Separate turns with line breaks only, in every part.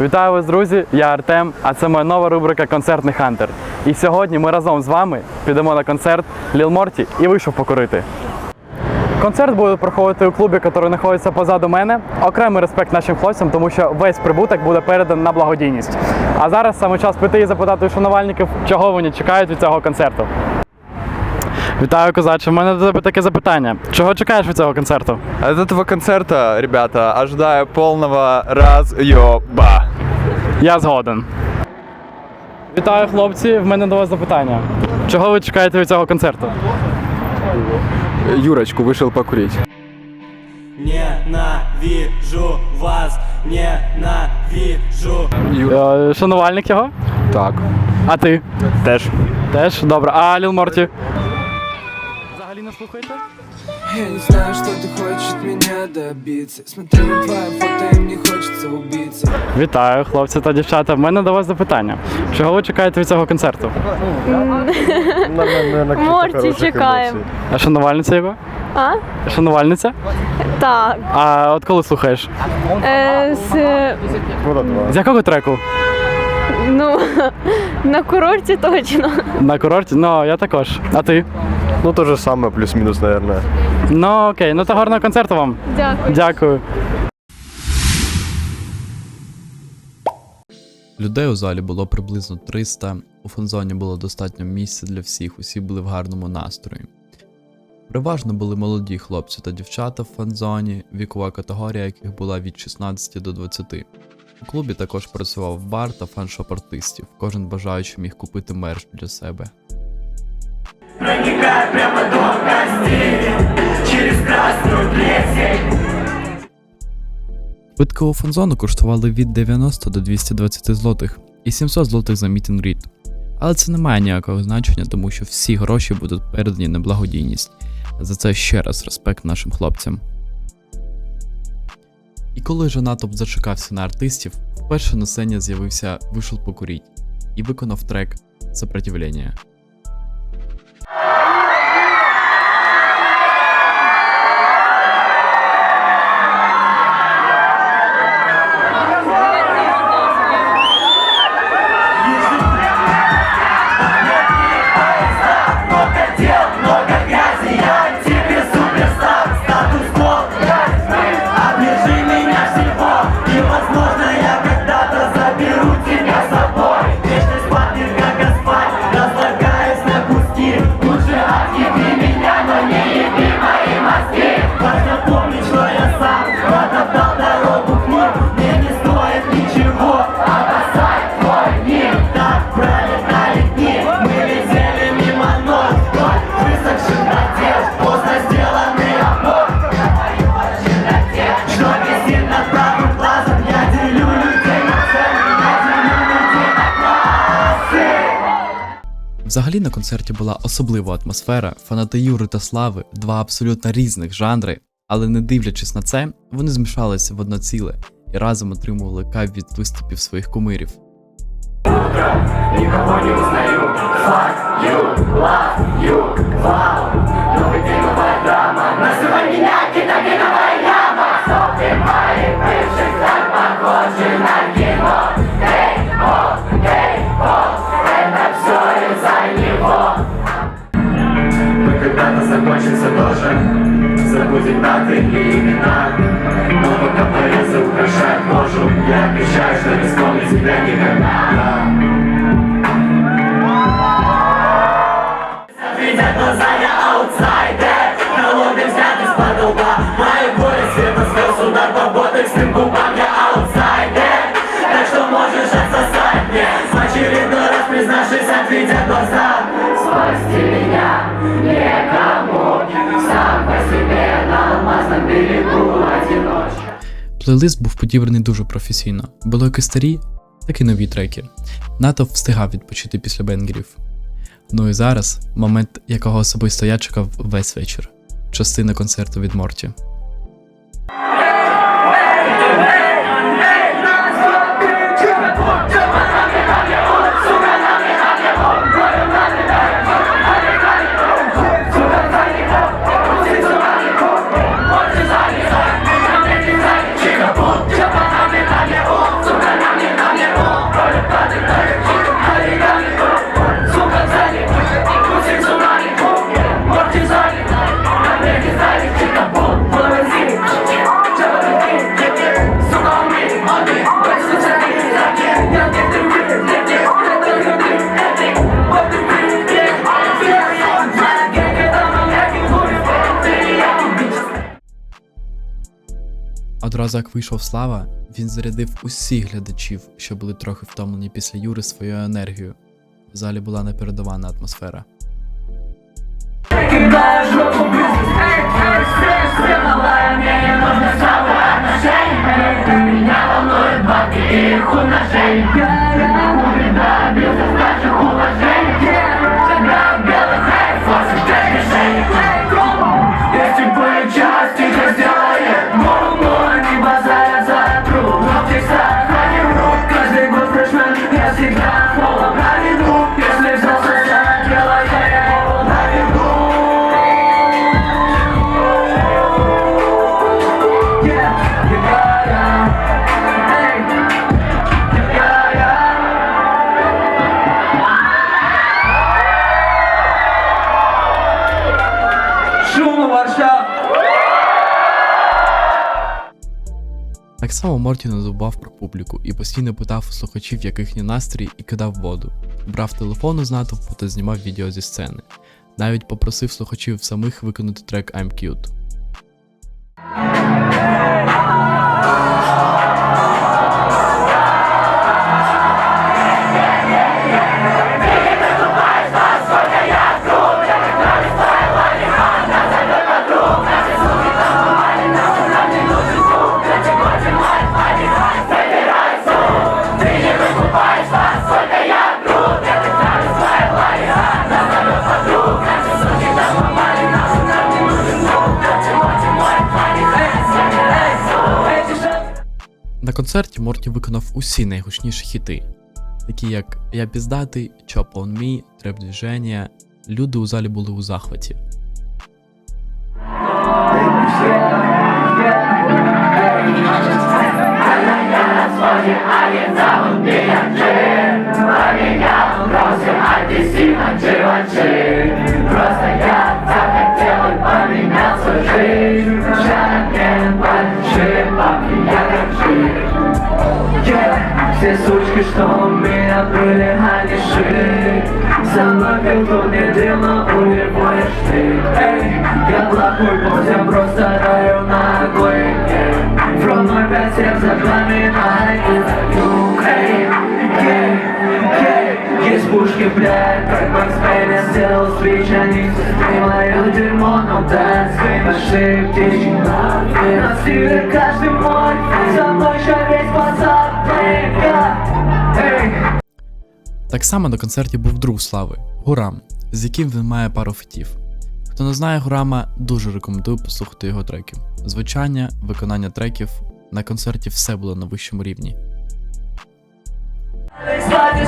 Вітаю вас, друзі! Я Артем, а це моя нова рубрика Концертний Хантер. І сьогодні ми разом з вами підемо на концерт Ліл Морті і вийшов покорити. Концерт буде проходити у клубі, який знаходиться позаду мене. Окремий респект нашим хлопцям, тому що весь прибуток буде переданий на благодійність. А зараз саме час піти і запитати у шанувальників, чого вони чекають від цього концерту. Вітаю, козаче. У мене до тебе таке запитання. Чого чекаєш від цього концерту?
От этого концерта, ребята, ожидаю полного разъеба.
Я згоден. Вітаю, хлопці. В мене до вас запитання. Чого ви чекаєте від цього концерту?
Юрочку вышел покурить.
Ненавижу вас, ненавижу.
Е, Шанувальник його?
Так.
А ти?
Теж.
Теж? Добре. А Ліл Морті? Слухаєте?
Я не знаю, что ты хочешь от меня добиться Смотрю на твои фото, и мне хочется убиться
Вітаю, хлопці та дівчата. В мене до вас запитання. Чого ви чекаєте від цього концерту?
Морті чекаємо.
А шанувальниця його?
А?
Шанувальниця?
Так.
А от коли слухаєш?
Е, з,
З якого треку?
ну, на курорті точно.
На курорті? Ну, я також. А ти?
Ну, то же самое, плюс-минус, наверное.
Ну окей, ну то гарного концерту вам.
Дякую.
Дякую.
Людей у залі було приблизно 300, у фанзоні було достатньо місця для всіх, усі були в гарному настрої. Переважно були молоді хлопці та дівчата в фанзоні, вікова категорія яких була від 16 до 20. У клубі також працював бар та фаншоп артистів. Кожен бажаючий міг купити мерч для себе. Квитки у фанзону коштували від 90 до 220 злотих і 700 злотих за мітінг рід. Але це не має ніякого значення, тому що всі гроші будуть передані на благодійність. За це ще раз респект нашим хлопцям. І коли же натовп зачекався на артистів, вперше на сцені з'явився Вишел покуріть і виконав трек Сопротивлення. Взагалі на концерті була особлива атмосфера, фанати Юри та Слави, два абсолютно різних жанри, але не дивлячись на це, вони змішалися в одно ціле і разом отримували кайф від виступів своїх кумирів.
когда-то закончимся тоже Забудем даты и имена Но пока порезы украшают кожу Я обещаю, что не вспомню тебя никогда Видя глаза, я аутсайдер Холодный взгляд из-под лба Мои горе света слез удар по ботоксным губам
Плейлист був підібраний дуже професійно. Було як і старі, так і нові треки. Нато встигав відпочити після бенгерів. Ну і зараз момент, якого особисто я чекав весь вечір. Частина концерту від Морті. Як вийшов Слава, він зарядив усіх глядачів, що були трохи втомлені після Юри своєю енергією. В залі була непередавана атмосфера.
Стресс,
Морті не забував про публіку і постійно питав у слухачів, як їхній настрій, і кидав воду. Брав телефон з натовпу та знімав відео зі сцени. Навіть попросив слухачів самих виконати трек I'm Cute. Концерті Морті виконав усі найгучніші хіти, такі як Я піздатий, Chop on Me, Треп движення. Люди у залі були у захваті.
Что у меня были, шли Со мной кто не дымно, у него есть ты Эй, я плохой босс, я просто даю наглый From 05 всех запоминай Эй, yeah, yeah, есть пушки, блядь, как Макс Пейн сделал спич, они все мое дерьмо, но да, свои наши птички На стиле каждый мой, со мной еще весь базар, Эй,
Так само на концерті був друг Слави Гурам, з яким він має пару фітів. Хто не знає Гурама, дуже рекомендую послухати його треки. Звучання, виконання треків на концерті все було на вищому рівні.
Славе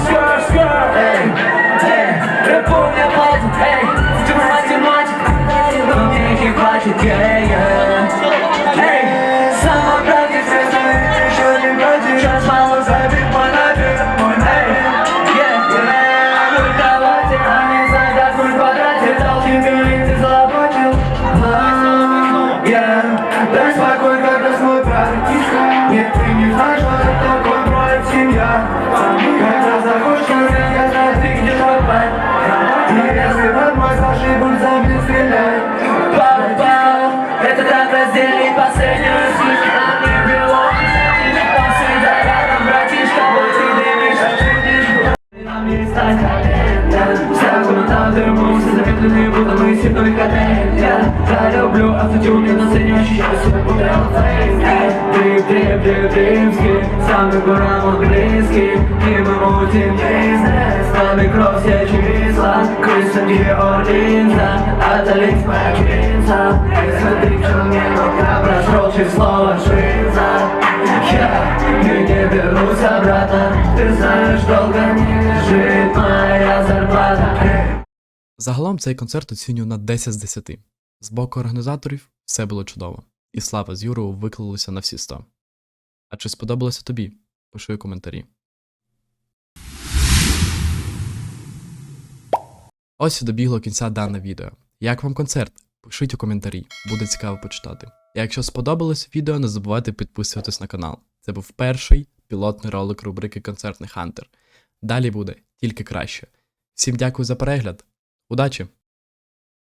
Если возможность наши бульзами стреляй Пау-пау, это так раздельный последнюю суть А не белок, там всегда рядом, братишка а ты дышишь Нам не стать Всякую надо вернуться, запятленные будто мы только ты Я тебя люблю, а сути у меня на сцене ощущаю себя будто самый город близкий И мы будем бизнес Нами кровь все числа Крыса Георгинза Отдалить моя кинца Смотри, в чем мне рука Прошел через слово жиза Я не вернусь обратно Ты знаешь, долго не лежит моя зарплата
Загалом цей концерт оцінюю на 10 з 10. З боку організаторів все було чудово, і Слава з Юрою виклалися на всі 100. А чи сподобалося тобі? Пиши у коментарі. Ось і добігло кінця дане відео. Як вам концерт? Пишіть у коментарі, буде цікаво почитати. А якщо сподобалось відео, не забувайте підписуватись на канал. Це був перший пілотний ролик рубрики Концертний Хантер. Далі буде тільки краще. Всім дякую за перегляд. Удачі!